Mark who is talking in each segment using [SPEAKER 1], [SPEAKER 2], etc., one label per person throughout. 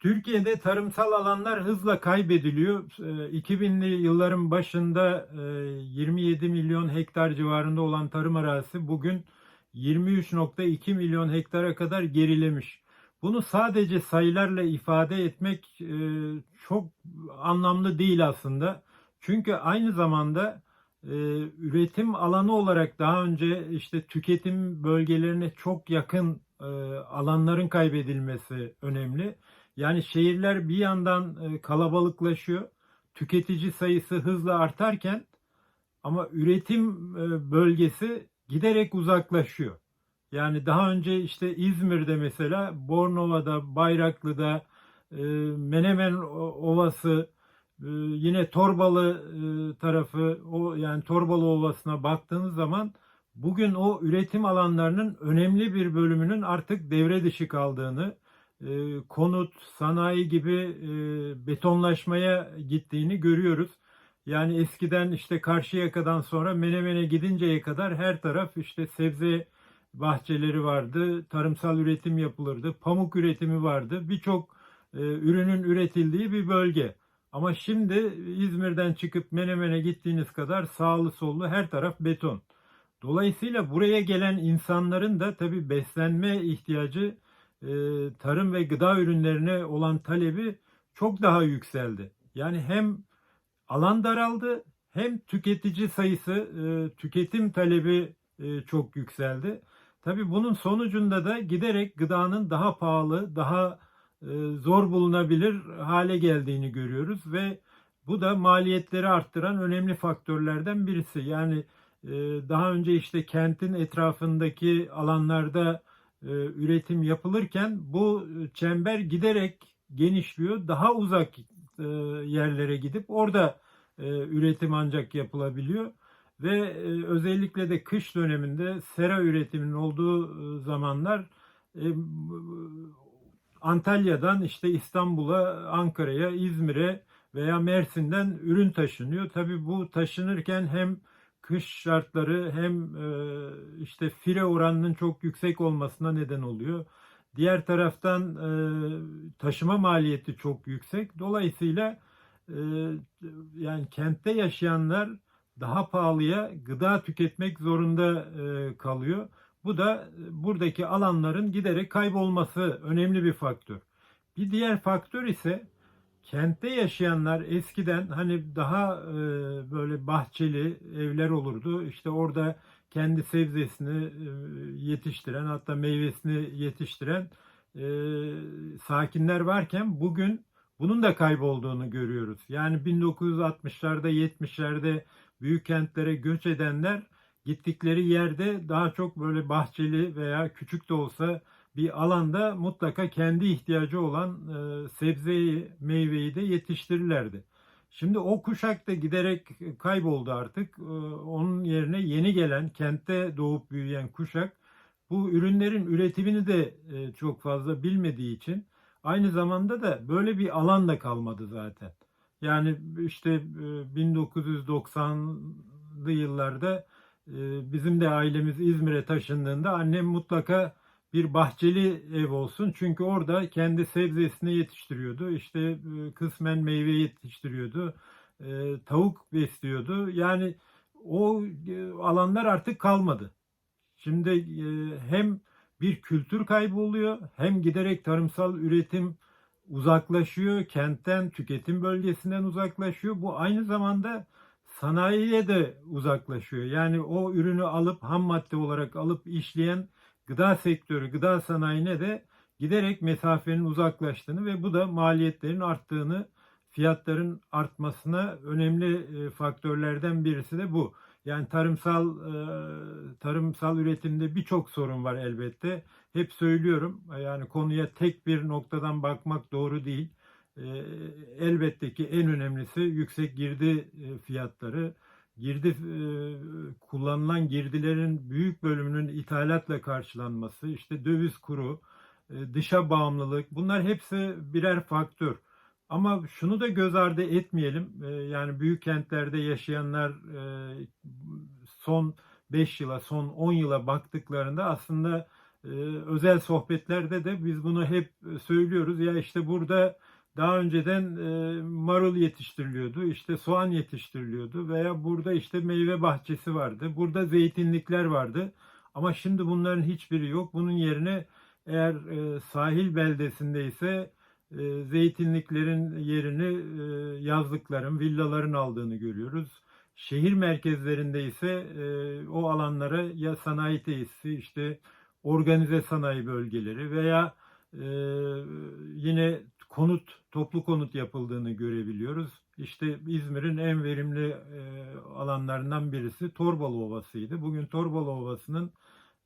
[SPEAKER 1] Türkiye'de tarımsal alanlar hızla kaybediliyor. Ee, 2000'li yılların başında e, 27 milyon hektar civarında olan tarım arazisi bugün 23.2 milyon hektara kadar gerilemiş. Bunu sadece sayılarla ifade etmek e, çok anlamlı değil aslında. Çünkü aynı zamanda e, üretim alanı olarak daha önce işte tüketim bölgelerine çok yakın e, alanların kaybedilmesi önemli. Yani şehirler bir yandan e, kalabalıklaşıyor, tüketici sayısı hızla artarken ama üretim e, bölgesi giderek uzaklaşıyor. Yani daha önce işte İzmir'de mesela Bornova'da, Bayraklı'da, e, Menemen Ovası, yine Torbalı tarafı, o yani Torbalı Ovası'na baktığınız zaman bugün o üretim alanlarının önemli bir bölümünün artık devre dışı kaldığını, konut, sanayi gibi e, betonlaşmaya gittiğini görüyoruz. Yani eskiden işte Karşıyaka'dan sonra Menemen'e gidinceye kadar her taraf işte sebze bahçeleri vardı, tarımsal üretim yapılırdı, pamuk üretimi vardı. Birçok e, ürünün üretildiği bir bölge. Ama şimdi İzmir'den çıkıp Menemen'e gittiğiniz kadar sağlı sollu her taraf beton. Dolayısıyla buraya gelen insanların da tabii beslenme ihtiyacı tarım ve gıda ürünlerine olan talebi çok daha yükseldi. Yani hem alan daraldı hem tüketici sayısı, e, tüketim talebi e, çok yükseldi. Tabii bunun sonucunda da giderek gıdanın daha pahalı, daha e, zor bulunabilir hale geldiğini görüyoruz ve bu da maliyetleri arttıran önemli faktörlerden birisi. Yani e, daha önce işte kentin etrafındaki alanlarda e, üretim yapılırken bu çember giderek genişliyor. Daha uzak e, yerlere gidip orada e, üretim ancak yapılabiliyor. Ve e, özellikle de kış döneminde sera üretiminin olduğu e, zamanlar e, Antalya'dan işte İstanbul'a, Ankara'ya, İzmir'e veya Mersin'den ürün taşınıyor. Tabii bu taşınırken hem kış şartları hem e, işte fire oranının çok yüksek olmasına neden oluyor. Diğer taraftan e, taşıma maliyeti çok yüksek. Dolayısıyla e, yani kentte yaşayanlar daha pahalıya gıda tüketmek zorunda kalıyor. Bu da buradaki alanların giderek kaybolması önemli bir faktör. Bir diğer faktör ise kentte yaşayanlar eskiden hani daha e, böyle bahçeli evler olurdu. İşte orada kendi sebzesini e, yetiştiren hatta meyvesini yetiştiren e, sakinler varken bugün bunun da kaybolduğunu görüyoruz. Yani 1960'larda 70'lerde büyük kentlere göç edenler gittikleri yerde daha çok böyle bahçeli veya küçük de olsa bir alanda mutlaka kendi ihtiyacı olan e, sebzeyi, meyveyi de yetiştirirlerdi. Şimdi o kuşak da giderek kayboldu artık. E, onun yerine yeni gelen, kentte doğup büyüyen kuşak bu ürünlerin üretimini de e, çok fazla bilmediği için aynı zamanda da böyle bir alan da kalmadı zaten. Yani işte e, 1990'lı yıllarda e, bizim de ailemiz İzmir'e taşındığında annem mutlaka bir bahçeli ev olsun. Çünkü orada kendi sebzesini yetiştiriyordu. İşte e, kısmen meyve yetiştiriyordu. E, tavuk besliyordu. Yani o e, alanlar artık kalmadı. Şimdi hem bir kültür kaybı oluyor hem giderek tarımsal üretim uzaklaşıyor. Kentten, tüketim bölgesinden uzaklaşıyor. Bu aynı zamanda sanayiye de uzaklaşıyor. Yani o ürünü alıp ham madde olarak alıp işleyen gıda sektörü, gıda sanayine de giderek mesafenin uzaklaştığını ve bu da maliyetlerin arttığını, fiyatların artmasına önemli e, faktörlerden birisi de bu. Yani tarımsal e, tarımsal üretimde birçok sorun var elbette. Hep söylüyorum. Yani konuya tek bir noktadan bakmak doğru değil. E, elbette ki en önemlisi yüksek girdi e, fiyatları. Girdi e, kullanılan girdilerin büyük bölümünün ithalatla karşılanması, işte döviz kuru, e, dışa bağımlılık bunlar hepsi birer faktör. Ama şunu da göz ardı etmeyelim. E, yani büyük kentlerde yaşayanlar son 5 yıla, son 10 yıla baktıklarında aslında özel sohbetlerde de biz bunu hep söylüyoruz. Ya işte burada daha önceden e, marul yetiştiriliyordu, işte soğan yetiştiriliyordu veya burada işte meyve bahçesi vardı, burada zeytinlikler vardı. Ama şimdi bunların hiçbiri yok. Bunun yerine eğer e, sahil beldesinde ise e, zeytinliklerin yerini e, yazlıkların, villaların aldığını görüyoruz. Şehir merkezlerinde ise e, o alanlara ya sanayi tesisi, işte organize sanayi bölgeleri veya e, yine konut, toplu konut yapıldığını görebiliyoruz. İşte İzmir'in en verimli e, alanlarından birisi Torbalı Ovası'ydı. Bugün Torbalı Ovası'nın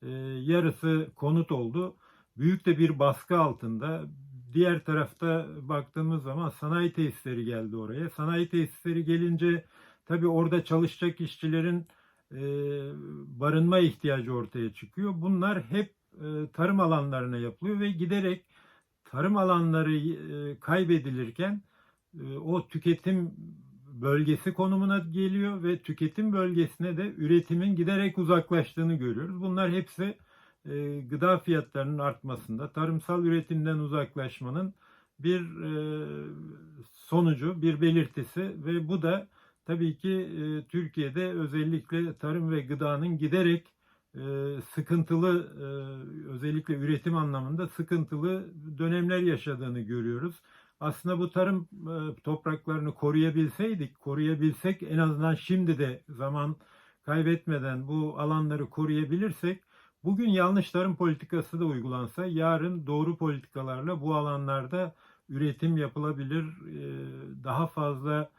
[SPEAKER 1] e, yarısı konut oldu. Büyük de bir baskı altında. Diğer tarafta baktığımız zaman sanayi tesisleri geldi oraya. Sanayi tesisleri gelince tabii orada çalışacak işçilerin e, barınma ihtiyacı ortaya çıkıyor. Bunlar hep tarım alanlarına yapılıyor ve giderek tarım alanları e, kaybedilirken e, o tüketim bölgesi konumuna geliyor ve tüketim bölgesine de üretimin giderek uzaklaştığını görüyoruz. Bunlar hepsi e, gıda fiyatlarının artmasında, tarımsal üretimden uzaklaşmanın bir sonucu, bir belirtisi ve bu da tabii ki Türkiye'de özellikle tarım ve gıdanın giderek sıkıntılı, özellikle üretim anlamında sıkıntılı dönemler yaşadığını görüyoruz. Aslında bu tarım topraklarını koruyabilseydik, koruyabilsek en azından şimdi de zaman kaybetmeden bu alanları koruyabilirsek bugün yanlış tarım politikası da uygulansa yarın doğru politikalarla bu alanlarda üretim yapılabilir. Daha fazla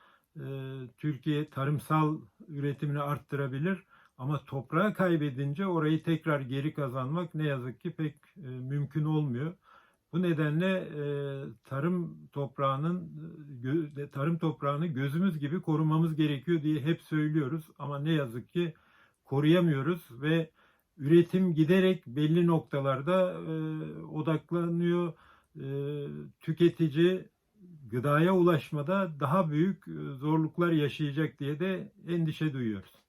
[SPEAKER 1] Türkiye tarımsal üretimini arttırabilir. Ama toprağı kaybedince orayı tekrar geri kazanmak ne yazık ki pek e, mümkün olmuyor. Bu nedenle e, tarım toprağının gö- tarım toprağını gözümüz gibi korumamız gerekiyor diye hep söylüyoruz ama ne yazık ki koruyamıyoruz ve üretim giderek belli noktalarda e, odaklanıyor. E, tüketici gıdaya ulaşmada daha büyük e, zorluklar yaşayacak diye de endişe duyuyoruz.